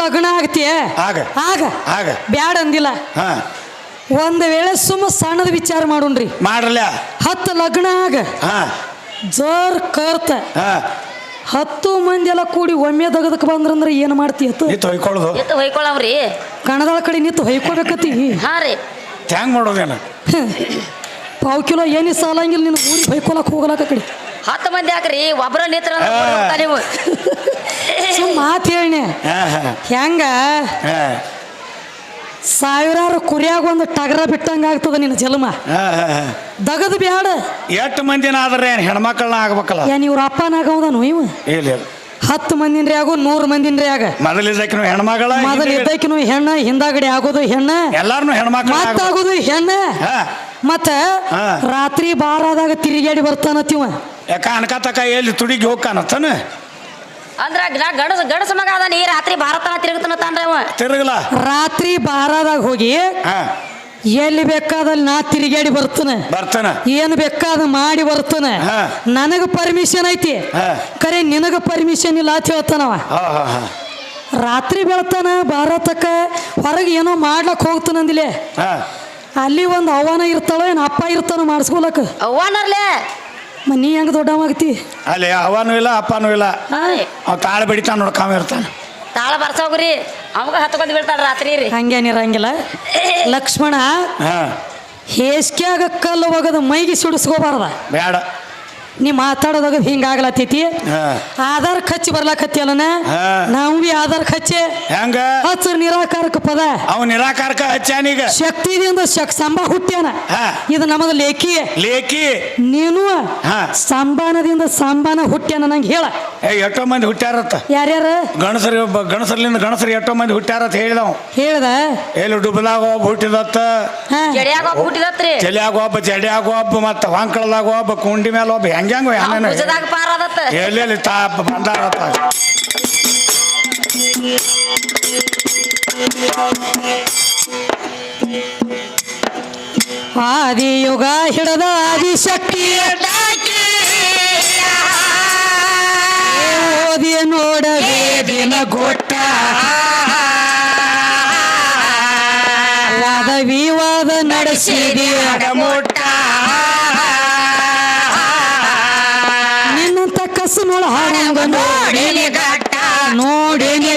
ಲಗ್ನ ಆಗ್ತೀಯ? ಆಗ. ಆಗ. ಆಗ. ಬ್ಯಾಡ ಅಂದಿಲ್ಲ. ಹಾ. ಒಂದ್ ವೇಳೆ ಸುಮ್ಮ ಸಣ್ಣದ ವಿಚಾರ ಮಾಡೋಣ್ರಿ. ಮಾಡಲ ಹತ್ತು ಲಗ್ನ ಆಗ. ಹಾ. ಜೋರ್ ಕರ್ತ. ಹಾ. ಹತ್ತು ಮಂದಿ ಎಲ್ಲ ಕೂಡಿ ಒಮ್ಮೆ ದಗದಕ್ಕೆ ಬಂದ್ರಂದ್ರೆ ಏನು ಮಾಡ್ತೀಯತ್ತು ನೀ ತೊಯ್ಕೊಳ್ಳೋದು ಎತ್ತು ಹೊಯ್ಕೊಳವ್ರಿ. ಕಣದಾಳ ಕಡೆ ನಿಂತು ಹೊಯ್ಕೋಬೇಕತ್ತಿ. ಹಾ ರೀ. ಹ್ಯಾಂಗ್ ಮಾಡೋದೇನ ಪಾವು ಕಿಲೋ ಏನಿ ಸಾಲಂಗಿಲ್ಲ ನಿನ್ನ ಊರಿಗೆ ಹೊಯ್ಕೊಳಕ್ ಹೋಗ್ಲಾಕ ಕಡೆ. ಹತ್ತು ಮಂದಿ ಹಾಕ್ರಿ ಒಬ್ಬರ ನಿತ್ರ ನೀವು. ಸುಮ್ ಮಾತು ಹೇಳಿ ಹೆಂಗ? ಸಾವಿರಾರು ಕುರಿಯಾಗ ಒಂದು ಟಗರ ಬಿಟ್ಟಂಗ ಆಗ್ತದ ನಿನ್ನ ಜನ್ಮ ಹಾ ದಗದ್ ಬ್ಯಾಡ. ಎಷ್ಟು ಮಂದಿನ ಆದ್ರೆ ಏನು ಹೆಣ್ಮಕ್ಳನ್ನ ಆಗ್ಬೇಕಲ್ಲ? ಏನ್ ಇವ್ರ ಅಪ್ಪನಾಗವದನು ಇವ? ಇಲ್ಲ ಹತ್ತು ಮಂದಿನ್ರಿ ಆಗು ನೂರು ಮಂದಿನ್ರಿ ಆಗ. ಮೊದಲಿದ್ದಕ್ಕಿನ ಹೆಣ್ಮಗಳ ಮೊದಲು ಹೆಣ್ಣ ಹಿಂದಾಗಡೆ ಆಗೋದು ಹೆಣ್ಣ. ಎಲ್ಲಾರನು ಹೆಣ್ಮಕ್ಳು ಮತ್ತಾಗೋದು ಹೆಣ್ಣ. ಮತ್ತ ರಾತ್ರಿ ರಾತ್ರಿ ಬಾರಾದಾಗ ತಿರುಗಾಡಿ ಬರ್ತಾನತ್ತಿವ ಯಾಕ ಅನ್ಕತಕ ಎಲ್ಲಿ ತುಡಿಗೆ ಹೋಗ್ಕಾನತ್ತಾನ? ಅಂದ್ರ ಗಡಸ ಗಡಸ ಮಗ ಅದ ನೀ ರಾತ್ರಿ ಭಾರತನ ತಿರುಗತನ ತಾನ್ರಿ ಅವ. ತಿರುಗಲ? ರಾತ್ರಿ ಭಾರದಾಗ ಹೋಗಿ ಹಾ. ಎಲ್ಲಿ ಬೇಕಾದಲ್ಲಿ ನಾ ತಿರುಗಾಡಿ ಬರ್ತಾನೆ. ಬರ್ತಾನ? ಏನು ಬೇಕಾದ ಮಾಡಿ ಬರ್ತಾನೆ. ನನಗೆ ಪರ್ಮಿಷನ್ ಐತಿ. ಕರೆ ನಿನಗ ಪರ್ಮಿಷನ್ ಇಲ್ಲ ಅಂತ ಹೇಳ್ತಾನವ ಹಾ ಹಾ ಹಾ. ರಾತ್ರಿ ಬೆಳತಾನ ಭಾರತಕ್ಕ ಹೊರಗೆ ಏನೋ ಮಾಡ್ಲಕ್ ಹೋಗ್ತಾನಂದಿಲೆ ಹಾ. ಅಲ್ಲಿ ಒಂದು ಅವನ ಇರ್ತಾಳ ಏನು ಅಪ್ಪ ಇರ್ತಾನ ಮಾಡಿಸ್ಕೊಳಕ್ ಅವ್ವನರ್ಲೆ? ಮ ನೀ ಹೆಂಗ ದೊಡ್ಡವಾಗ್ತಿ? ಅಲ್ಲಿ ಅವನು ಇಲ್ಲ ಅಪ್ಪನೂ ಇಲ್ಲ. ರೀ ಅವ್ ತಾಳ ಬಿಡಿತಾನ ನೋಡ್ಕೊಂಡ್ ಇರ್ತಾನ. ತಾಳ ಬರ್ಸೋಗ್ರಿ ಅವಾಗ ಹತ್ಕೊಂಡ್ ಬೀಳ್ತಾಳ ರಾತ್ರಿ ರೀ. ಹಂಗೇನಿರಂಗಿಲ್ಲ ಲಕ್ಷ್ಮಣ ಹಾ. ಹೇಸ್ಕ್ಯಾಗ ಕಲ್ಲು ಒಗದು ಮೈಗೆ ಸಿಡಿಸ್ಕೋಬಾರ್ದ? ಬೇಡ ನೀ ಮಾತಾಡೋದಾಗ ಹಿಂಗಾಗ್ಲತ್ತೈತಿ. ಆಧಾರ್ ಖರ್ಚು ಬರ್ಲಾಕತ್ತಿಯಲ್ಲನ ಹಾ. ನಾವು ಬಿ ಆಧಾರ್ ಖರ್ಚೆ ಹೆಂಗ? ಹಚ್ಚ ನಿರಾಕಾರಕ ಪದ. ಅವ್ ನಿರಾಕಾರಕ ಹಚ್ಚಾನೀಗ ಶಕ್ತಿದಿಂದ ಶಕ್ ಸಂಬ ಹುಟ್ಟ್ಯಾನ ಹಾ. ಇದು ನಮ್ಮದು ಲೇಖಿ. ಲೇಖಿ. ನೀನು ಹಾ. ಸಂಬಾನದಿಂದ ಸಂಬಾನ ಹುಟ್ಟ್ಯಾನ ನಂಗೆ ಹೇಳ. ಏ ಎಷ್ಟೋ ಮಂದಿ ಹುಟ್ಟ್ಯಾರತ್ತ ಯಾರ್ಯಾರ? ಗಣಸರಿ ಒಬ್ಬ ಗಣಸರ್ಲಿಂದ ಗಣಸರಿ ಎಷ್ಟೋ ಮಂದಿ ಹುಟ್ಟ್ಯಾರತ್ ಹೇಳಿದ ಹೇಳ್ದ? ಎಲ್ಲಿ ಡುಬಲಾಗ ಒಬ್ಬ ಹುಟ್ಟಿದತ್ತ? ಹಾ. ಜಡಿಯಾಗ ಒಬ್ಬ ಜಡಿಯಾಗ ಒಬ್ಬ ಮತ್ತ ಹೊಂಕಳದಾಗ ಒಬ್ಬ ಕುಂಡಿ ಮೇಲೆ ಒಬ್ಬ. ಹೆಂಗ್ಯಾಂಗ ಭುಜದಾಗ ಪಾರ ಅದತ್ತ. ಎಲ್ಲೆಲ್ಲಿ ತಾಪ ಬಂದಾರತ್ತ ಆದಿಯುಗ ಹಿಡದ ಆದಿಶಕ್ತಿ ಓದಿ ನೋಡ ದಿನ ಗೊಟ್ಟ. ವಾದ ವಿವಾದ ನಡೆಸಿದೆ. ಮುಟ್ಟ ನೋಡಿನಿ ನೋಡಿ ನೋಡಿನಿ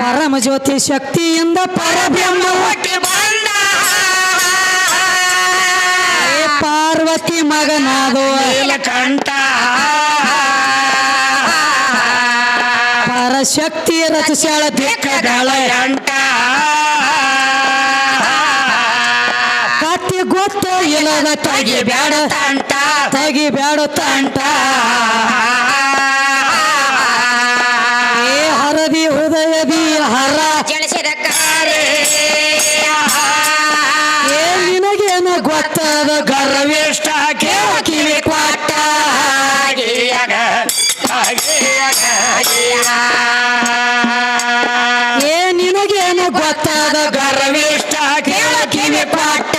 ಪರಮ ಜ್ಯೋತಿ ಶಕ್ತಿಯಿಂದ ಪರಬ್ರಹ್ಮಕ್ಕೆ ಬಂದ ಪಾರ್ವತಿ ಮಗನಾದೋ ಕಂಠ ಪರಶಕ್ತಿ ರಚಿಸ್ಯಾಳ ದಿಕ್ಕಗಳ ಅಂಟ ಕತ್ತಿ ಗೊತ್ತ ಇಲ್ಲದ ತಗಿ ಬ್ಯಾಡ ತಂಟ. ತಗಿ ಬ್ಯಾಡ ತಂಟ. ಗೊತ್ತದ ಗರ್ವಿಷ್ಟ ಕಿವಿ ಕೊಟ್ಟ ಏ, ನಿನಗೇನು ಗೊತ್ತದ ಗರ್ವೇಷ್ಟ ಕೇಳ ಕಿವಿ ಕ್ವಾಟ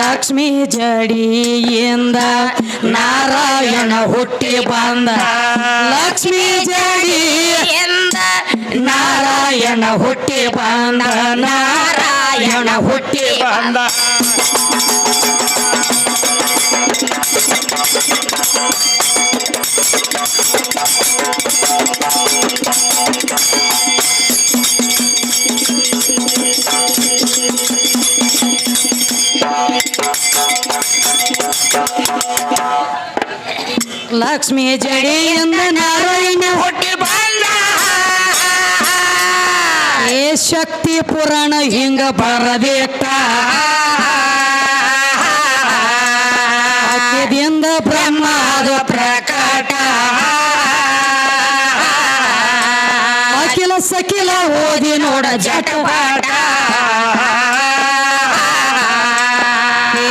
ಲಕ್ಷ್ಮೀ ಜಡಿಯಿಂದ ನಾರಾಯಣ ಹುಟ್ಟಿ ಬಂದ. ಲಕ್ಷ್ಮೀ ಜಡಿ ನಾರಾಯಣ ಹುಟ್ಟಿ ಬಂದ ನಾರಾಯಣ ಹುಟ್ಟಿ ಬಂದ. ಲಕ್ಷ್ಮೀ ಜಡಿಯಿಂದ ನಾರಾಯಣ ಹುಟ್ಟಿ ಬಂದ. ಈ ಶಕ್ತಿ ಪುರಾಣ ಹಿಂಗ ಬರಬೇಕ ಇದಿಂದ ಬ್ರಹ್ಮದ ಪ್ರಕಟ. ಅಖಿಲ ಸಕಿಲ ಓದಿ ನೋಡ ಜಟಪಾಟ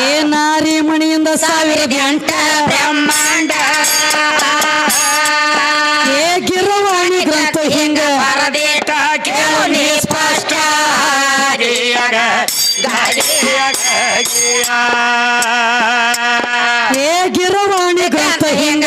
ಏ ನಾರಿ ಮಣಿಯಿಂದ ಸಾವಿರ ಗಂಟ ಬ್ರಹ್ಮ. ಏ ಗಿರವಾಣಿ ಗ್ರಂಥ ಹಿಂಗ?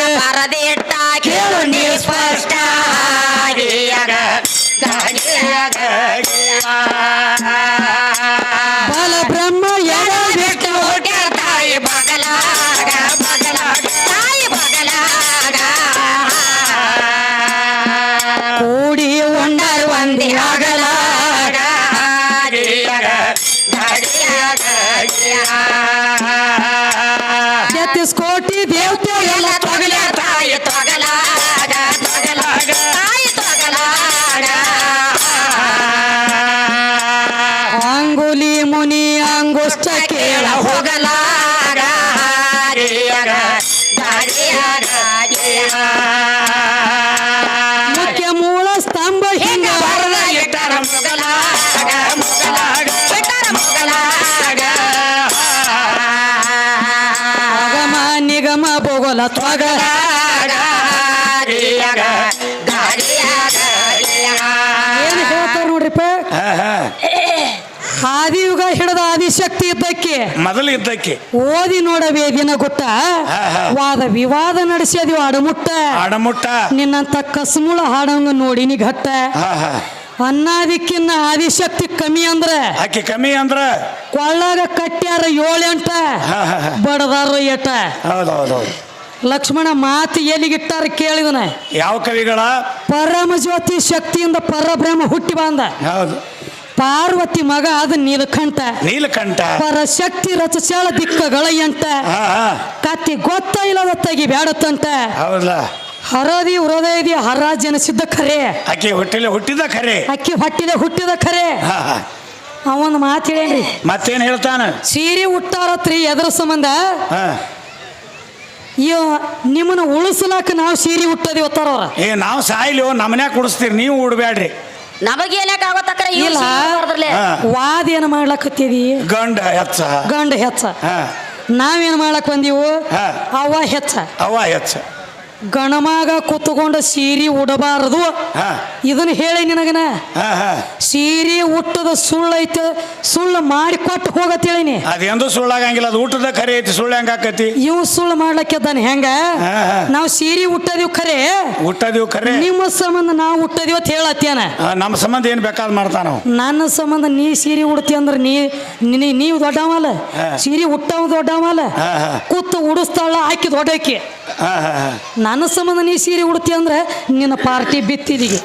ತ್ವಗ ಏನ್ ಹೇಳ್ತಾರ ನೋಡ್ರಿಪ್ಪ ಆದಿಯುಗ ಹಿಡಿದ ಆದಿಶಕ್ತಿ ಇದ್ದಕ್ಕೆ. ಮೊದಲು ಇದ್ದಕ್ಕೆ. ಓದಿ ನೋಡ ವೇದಿನ ಗುಟ್ಟ. ಹಾ, ಹಾ. ವಾದ ವಿವಾದ ನಡೆಸಿದ್ವಿ ಅಡಮುಟ್ಟ. ಅಡಮುಟ್ಟ. ನಿನ್ನಂತ ಕಸ್ಮುಳ ಹಾಡಂಗ ನೋಡಿನಿ ಘಟ್ಟ ಹಾ ಹಾ. ಅನ್ನಾದಿಕ್ಕಿನ್ನ ಆದಿಶಕ್ತಿ ಕಮ್ಮಿ ಅಂದ್ರ. ಆಕೆ ಕಮ್ಮಿ ಅಂದ್ರ? ಕೊಳ್ಳಾಗ ಕಟ್ಟ್ಯಾರ ಏಳೆಂಟ. ಹಾ ಹಾ ಹಾ. ಬಡದಾರ ಎಟ ಹೌದೌದು ಲಕ್ಷ್ಮಣ ಮಾತು ಎಲ್ಲಿಗಿಟ್ಟಾರ ಕೇಳಿದನ ಯಾವ ಕವಿಗಳ? ಪರಮ ಜ್ಯೋತಿ ಶಕ್ತಿಯಿಂದ ಪರಬ್ರಹ್ಮ ಹುಟ್ಟಿ ಬಂದ. ಹೌದು. ಪಾರ್ವತಿ ಮಗ ಅದ ನೀಲಕಂಠ. ನೀಲಕಂಠ. ಪರಶಕ್ತಿ ರಚಸಾಳ ದಿಕ್ಕಗಳ ಎಂಟ. ಕತ್ತಿ ಗೊತ್ತ ಇಲ್ಲದ ತೆಗಿ ಬ್ಯಾಡತ್ತಂತ ಹೌದಲ್ಲ ಹರದಿ ಹೃದಯದಿ ಹರ ಜನಿಸಿದ್ದ ಖರೆ. ಅಕ್ಕಿ ಹುಟ್ಟಿಲ್ಲ ಹುಟ್ಟಿದ ಖರೆ. ಅಕ್ಕಿ ಹೊಟ್ಟಿದೆ ಹುಟ್ಟಿದ ಖರೆ. ಅವನ್ ಮಾತು ಹೇಳೇನ್ರಿ ಮತ್ತೇನ್ ಹೇಳ್ತಾನ? ಸೀರೆ ಹುಟ್ಟಾರತ್ರಿ ಎದ್ರ ಸಂಬಂಧ. ಹಾ. ಅಯ್ಯೋ ನಿಮ್ಮನ್ನ ಉಳಿಸ್ಲಾಕ ನಾವು ಸೀರೆ ಹುಟ್ಟದಿ ಅವ್ರ. ಏ ನಾವು ಸಾಯ್ಲಿ ನಮ್ಮನ್ಯಾಗ ಕುಡಿಸ್ತೀರಿ ನೀವು ಉಡ್ಬ್ಯಾಡ್ರಿ. ನಮಗೆ ಏನಕ್ಕೆ ಆಗತ್ತಕ್ರ ಇಲ್ಲ. ವಾದ ಏನು ಮಾಡ್ಲಕತ್ತಿದಿ ಗಂಡ ಹೆಚ್ಚ ಗಂಡ ಹೆಚ್ಚ ಹಾ. ನಾವೇನ್ ಮಾಡಕ್ ಬಂದೀವು? ಅವ ಅವ್ವ ಹೆಚ್ಚ ಅವ ಹೆಚ್ಚ ಗಣಮಾಗ ಕೂತ್ಕೊಂಡು ಸೀರೆ ಉಡಬಾರದು. ಇದನ್ನ ಹೇಳಿ ನಿನಗನ? ಸೀರೆ ಹುಟ್ಟದ ಸುಳ್ಳೈತೆ ಸುಳ್ಳು ಮಾಡಿ ಕೊಟ್ಟು ಹೋಗತ್ ಹೇಳಿನಿ ಅದೇಂದು ಸುಳ್ಳಾಗಂಗಿಲ್ಲ ಅದು ಊಟದ ಖರೆ ಐತಿ ಸುಳ್ಳು ಹೆಂಗ ಆಕತಿ? ಇವ್ ಸುಳ್ಳು ಮಾಡ್ಲಕ್ಕಿದ್ದಾನೆ ಹೆಂಗ. ನಾವು ಸೀರೆ ಹುಟ್ಟದಿವ್ ಖರೆ. ಹುಟ್ಟದಿವ್ ಖರೆ. ನಿಮ್ಮ ಸಂಬಂಧ ನಾವು ಹುಟ್ಟದಿವ್ ಅಂತ ಹೇಳತ್ತೇನ ನಮ್ಮ ಸಂಬಂಧ ಏನ್ ಬೇಕಾದ್ ಮಾಡ್ತಾನ ನನ್ನ ಸಂಬಂಧ ನೀ ಸೀರೆ ಉಡ್ತಿ ಅಂದ್ರೆ ನೀ ನೀ- ನೀವು ದೊಡ್ಡವಲ್ಲ. ಸೀರೆ ಹುಟ್ಟವ ದೊಡ್ಡವಲ್ಲ. ಕೂತು ಉಡಿಸ್ತಾಳ ಆಕಿ ದೊಡ್ಡಕಿ. ಹಾ ಹಾ ಹಾ ನನ್ನ ಸಂಬಂಧ ನೀ ಸೀರೆ ಉಡ್ತಿ ಅಂದ್ರೆ ನಿನ್ನ ಪಾರ್ಟಿ ಬಿತ್ತಿದಿಗೆ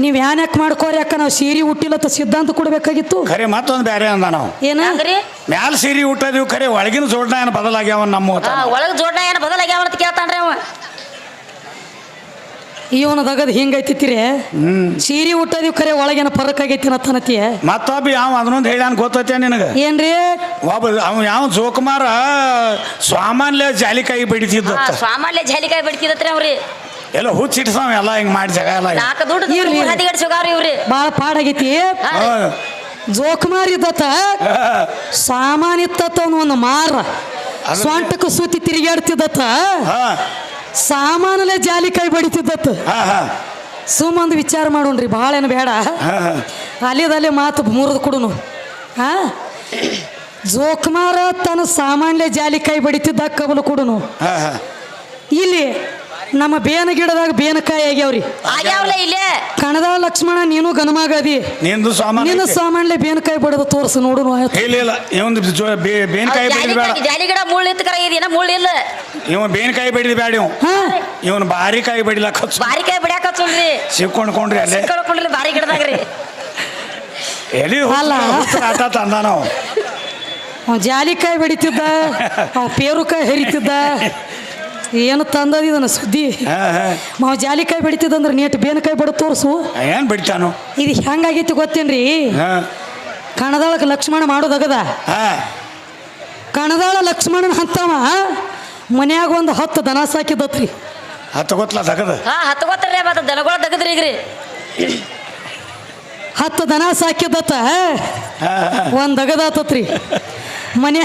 ನೀವ್ ನೀವು ಯಾನ್ಯಾಕ್ ಮಾಡ್ಕೋರಿ ಅಕ್ಕ? ನಾವು ಸೀರೆ ಹುಟ್ಟಿಲ್ಲ ಸಿದ್ಧಾಂತ ಕೊಡ್ಬೇಕಾಗಿತ್ತು. ಖರೆ ಮತ್ತೊಂದು ಬೇರೆ ಅಂದ ನಾವು. ಏನ? ಹಂಗ್ರಿ? ಮ್ಯಾಲ ಸೀರಿ ಊಟದಿವ್ ಖರೆ ಒಳಗಿನ ಜೋಡ್ನ ಏನು ಬದಲಾಗ್ಯಾವ ನಮ್ಮ ಒಳಗೆ ಒಳಗ ಜೋಡ್ನ ಏನು ಬದಲಾಗ್ಯಾವ ಅಂತ ಕೇಳ್ತಾನ್ರಿ ಅವ. ಇವನ ದಗದ್ ಹಿಂಗೈತಿತ್ತಿರಿ ಸೀರಿ ಸೀರೆ ಕರೆ ಖರೆ ಒಳಗೇನ ಫರಕ್ ಆಗೈತಿ ಅನ್ನತನತಿ ಮತ್ತೊಬ್ಬ ಯಾವ ಅದನ್ನೊಂದು ಹೇಳ ಗೊತ್ತೈತೆ ನಿನಗ? ಏನ್ರಿ? ಒಬ್ಬ ಅವ ಯಾವ ಜೋಕುಮಾರ ಸ್ವಾಮಾನ್ಯ ಜಾಲಿಕಾಯಿ ಬಡಿತಿದ್ದ ಸ್ವಾಮಾನ್ಯ ಜಾಲಿಕಾಯಿ ಬಿಡಿಸಿದ್ರಿ ಅವ್ರಿ. ಎಲ್ಲ ಹುಚ್ಚಿಡ್ಸವ ಎಲ್ಲ ಹಿಂಗ್ ಮಾಡಿ ಜಗ ಎಲ್ಲ ನಾಲ್ಕು ದುಡ್ಡು ಇರ್ಲಿ. ಹದಿಗಡ್ ಸಿಗಾವ್ರಿ ಇವ್ರಿ. ಬಾಳ ಪಾಡಾಗೈತಿ. ಜೋಕುಮಾರ್ ಇದ್ದತ್ತ ಸಾಮಾನ್ಯ ಸಾಮಾನ್ ಇತ್ತತ್ತ ಅವ್ನ ಒಂದು ಮಾರ. ಸ್ವಂಟಕ್ಕೆ ಸೂತಿ ತಿರುಗಾಡ್ತಿದ್ದತ್ತ. ಹಾ ಸಾಮಾನಲೆ ಜಾಲಿಕಾಯಿ ಬಡಿತಿದ್ದತ್ತು. ಸುಮ್ಮಂದು ವಿಚಾರ ಮಾಡೋಣ್ರಿ ಭಾಳ ಏನು ಬೇಡ. ಅಲ್ಲಿದಲ್ಲೇ ಮಾತು ಮುರಿದು ಕೊಡುನು. ಹಾ? ಜೋಕುಮಾರ ತನ್ನ ಸಾಮಾನ್ಯ ಜಾಲಿಕಾಯಿ ಬಡಿತಿದ್ದ ಕಬಲು ಕೊಡುನು. ಇಲ್ಲಿ ನಮ್ಮ ಬೇನ ಗಿಡದಾಗ ಬೇನಕಾಯಿ ಆಗ್ಯಾವ್ರಿ. ಆಗ್ಯಾವಲ್ಲ ಇಲ್ಲೇ? ಕಣದ ಲಕ್ಷ್ಮಣ ನೀನು ಗನಮಾಗದಿ ನಿಂದು ಸಾಮಾನು ನಿನ್ನ ಐತಿ. ಸಾಮಾನ್ಲೆ ಬೇನಕಾಯಿ ಬಡದು ತೋರ್ಸು ನೋಡು ಆಯ್ತು. ಇಲ್ಲ ಇಲ್ಲ ಇವಂದು ಜೋ ಬೇ- ಬೇನ್ಕಾಯಿ ಬಡಿದ್ ಬೇಡ. ಜಾಲಿ ಜಾಲಿ ಗಿಡ ಮುಳ್ಳು ಇತ್ತು ಕರ ಇದೇನ ಮುಳ್ಳು ಇಲ್ಲ? ಇವ ಬೇನ್ಕಾಯಿ ಬಡಿದ್ ಬೇಡ ಇವ್. ಹಾ. ಇವನ್ ಬಾರಿ ಕಾಯಿ ಬಡಿಲಕ್ಕ ಹಚ್ಚು ಬಾರಿ ಕಾಯಿ ಬಿಡ್ಯಾಕ ಹಚ್ಚುಲ್ರಿ ಸಿಕ್ಕೊಂಡ್ಕೊಂಡ್ರಿ ಅಲ್ಲೇ. ಕಳ್ಕೊಂಡ್ರಿ ಬಾರಿ ಗಿಡದಾಗ್ರಿ ಎಲ್ಲಿ ಅಲ್ಲ. ಆಟ ತಂದ ನಾವು. ಅವ ಜಾಲಿಕಾಯಿ ಬಡಿತಿದ್ದ ಅವ ಪೇರುಕಾಯಿ ಹರಿತಿದ್ದ ಏನು ತಂದದಿದನ ಸುದ್ದಿ? ಮಾವ ಜಾಲಿಕಾಯಿ ಬಡಿತಿದ್ದ ನೇಟ್ ಬೇನಕಾಯಿ ಬಡ ತೋರ್ಸು. ಏನ್ ಬಿಡ್ತಾನು? ಇದು ಹೆಂಗಾಗೈತಿ ಗೊತ್ತೇನ್ರಿ? ಹಾ. ಕಣದಾಳಕ್ಕೆ ಲಕ್ಷ್ಮಣ ಮಾಡೋದಾಗದ? ಹಾ. ಕಣದಾಳ ಲಕ್ಷ್ಮಣನ ಹತ್ತವ ಮನ್ಯಾಗ ಒಂದು ಹತ್ತು ದನ ಸಾಕಿದ್ದತ್ರಿ. ಹತ್ತು ಗೊತ್ತಲ ತಗದ ಹಾ ಗೊತ್ತಲ್ಲ ಮತ್ತೆ ದನಗಳ ತಗದ್ರಿ ಈಗ್ರಿ. ಹತ್ತು ದನ ಸಾಕಿದ್ದತ್ತ ಒಂದು ಅಗದ ಆತತ್ರಿ. ಮನೆ